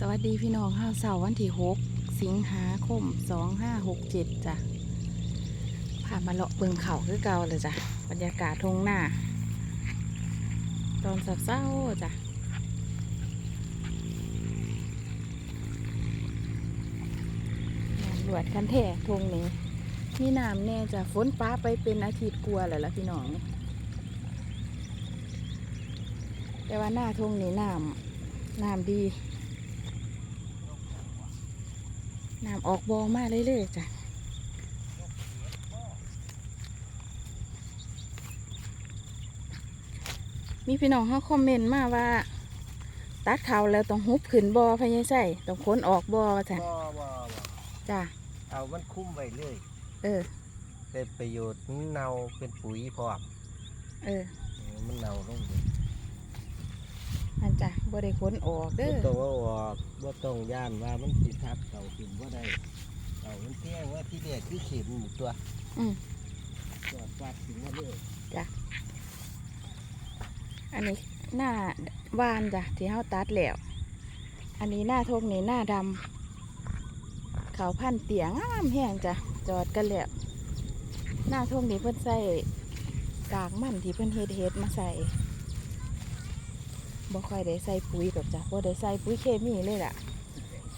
สวัสดีพี่น้องห้าเสาร์วันที่หกสิงหาคมสองห้าหกเจ็ดจ้ะพามาเลาะเบิงเขาคือเก่าเลยจ้ะบรรยากาศทงหน้า ตอนสับเศร้าจ้ะงานบวชคันแท่ทงนี้มีน้ำแน่จ้ะฝนป้าไปเป็นอาทิตย์กลัวาแล้วล่ะพี่น้องแต่ว่าหน้าทงนี้น้ำน้ำดี น้ำออกบอมาเรื่อยๆจ้ะมีพี่น้องเขาคอมเมนต์มาว่า ตัดเขาแล้วต้องฮุบขึ้นบอพะยายใส่ต้องค้นออกบอจ้ะบ่บ่บ่จ้ะเอามันคุ้มไว้เลยเออ เป็นประโยชน์มันเน่าเป็นปุ๋ยพร้อมเออเออมันเน่าลงไปมันจ้ะ บ่ได้ค้นออกเด้บ่อต้องว่าออกบ่ต้องย่านว่ามันสิทับเก่าขึ้นบ่ได้เก่ามันแท่งว่าที่แรกคือเข็มอยู่ตัวอืมตัวฟาดถึงมาเลยอันนี้หน้าบานจ้ะที่เฮาตัดแล้วอันนี้หน้าทงนี่หน้าดำเขาพันเตียงงามแห้งจ้ะจอดกันแล้วหน้าทงนี่เพิ่นใส่กากมันที่เพิ่นเฮ็ดเฮ็ดมาใส่ บ่ค่อยได้ใส่ปุ๋ยแบบจ้ะบ่ได้ใส่ปุ๋ยเคมีเลยล่ะ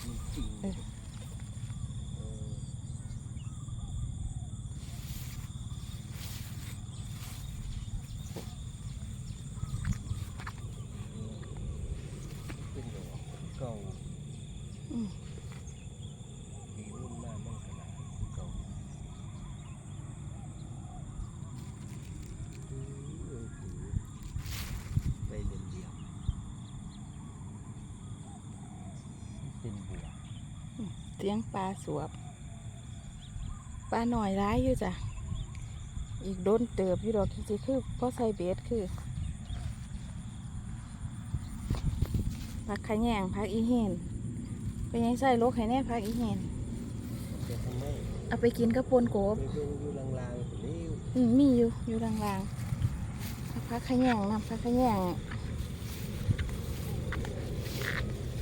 จริงๆ เออ เออเป็นดอกเก่า อืม ปีรุ่นหน้ามันขนาดเก่าเออถือไปเรียนเดียว เป็นบัวเสียงปลาสวบปลาหน่อยร้ายอยู่จ้ะ อีกโดนเติบอยู่ดอกที่สิคือเพราะใส่เบสคือพักขะแยงพักอีเห็นเป็นยังใส่โลกไข่แน่พักอีเห็นจะทำไมเอาไปกินกับปนโกบไปเบิ่งอยู่ลางๆเร็วอืมมีอยู่อยู่ลางๆพักขะแยงน้ำพักขะแยง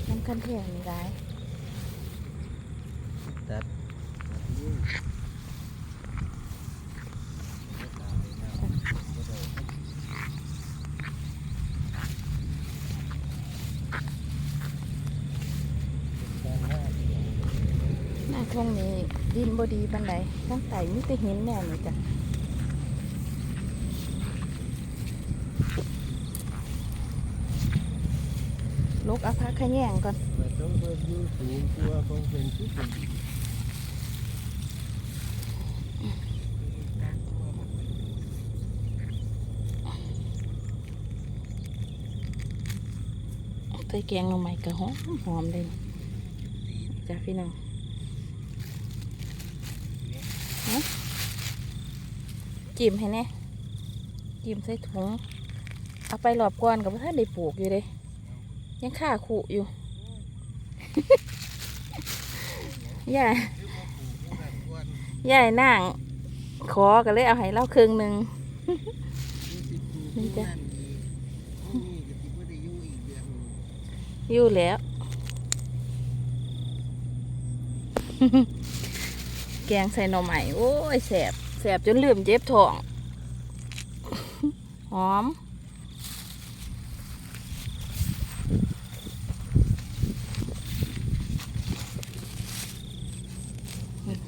น้ำคันแทงนี่ได้ตัดตัดยิ่งไม่ตายนะไม่ได้เป็นการหน้าเสีย งหน้าทงนี้ดินบดีปันใดทั้งไต่มีแต่หินแน่เลยจ้ะลกอาพักขะแยงก่อนมันต้องเพิ่มยู่สูงกว่าของเป็นที่เป็น ส่แกงลงใหม่กระหอมหอมเลยจ้ะพี่น้องจิ้มให้แน่จิ้มใส่ถุงเอาไปหลอบก่อนกับท่านได้ปลูกอยู่เลยยังข่าขู่อยู่ยายยายนั่งขอกันเลยเอาให้เล่าครึ่งหนึ่งนี่จ้ะ อยู่แล้ว แกงใส่หน่อใหม่โอ้ยแสบแสบจนลืมเจ็บท้อง หอม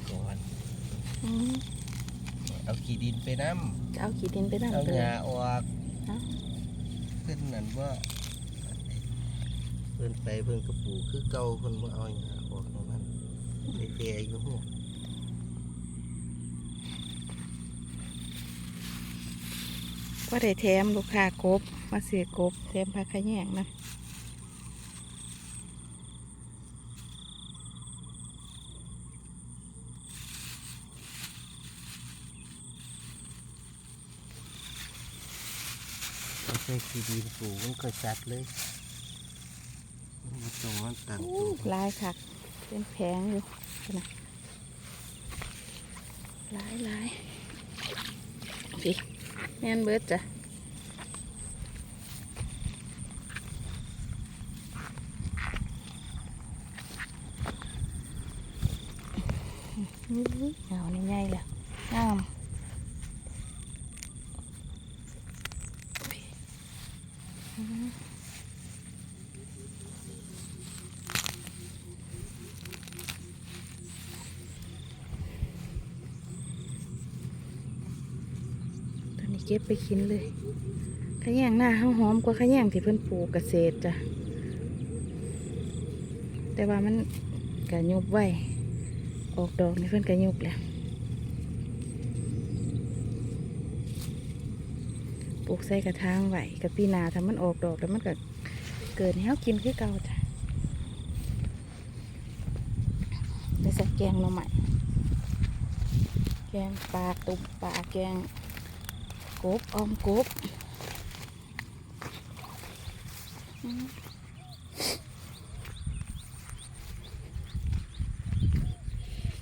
ก่อนอืมเอาขี้ดินไปน้จะเอาขี้ดินไปนั่ำงเอาเลหย ญ้าออกฮะ ขึ้นนั่นว่า เพิ่นไปเพิ่นกระปูคือเก่าเพิ่นบ่เอาหญ้าออกตรงนั้นไปแก่อยู่หัวก็ได้แถมลูกค้ากบ มาเสียกบแถมผักขะแยงนะเอาใส่ขี้ดินปลูกมันก็ชัดเลยมันบ่ ตรงนั้นตันลายค่ะเป็นแผงอยู่นะลายลายพี่แม่นเบิดจ้ะเหงาในใหญ่เลยงาม เก็บไปกินเลยขะแยงหน้าเขาหอมกว่าขะแยงที่เพิ่อนปลูกเกษตรจ้ะแต่ว่ามันกะยุบไว้ออกดอกนี่เพิ่อนกะยุบแล้วปลูกใส่กระถางไว้กับปีนาถ้ามันออกดอกแล้วมันก็เกิดให้เขากินคือเก่าจ้ะไปใส่แกงหน่อใหม่แกงปลาตุ่มปลาแกง กบออมกบ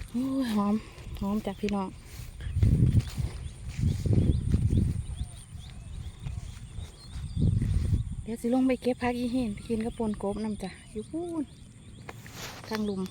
โอ้ยหอม หอมจากพี่น้องเดี๋ยวสิลงไปเก็บผักอีเห็นไปกินกระปนกบน้ำจ้ะอยู่พูนทางลุม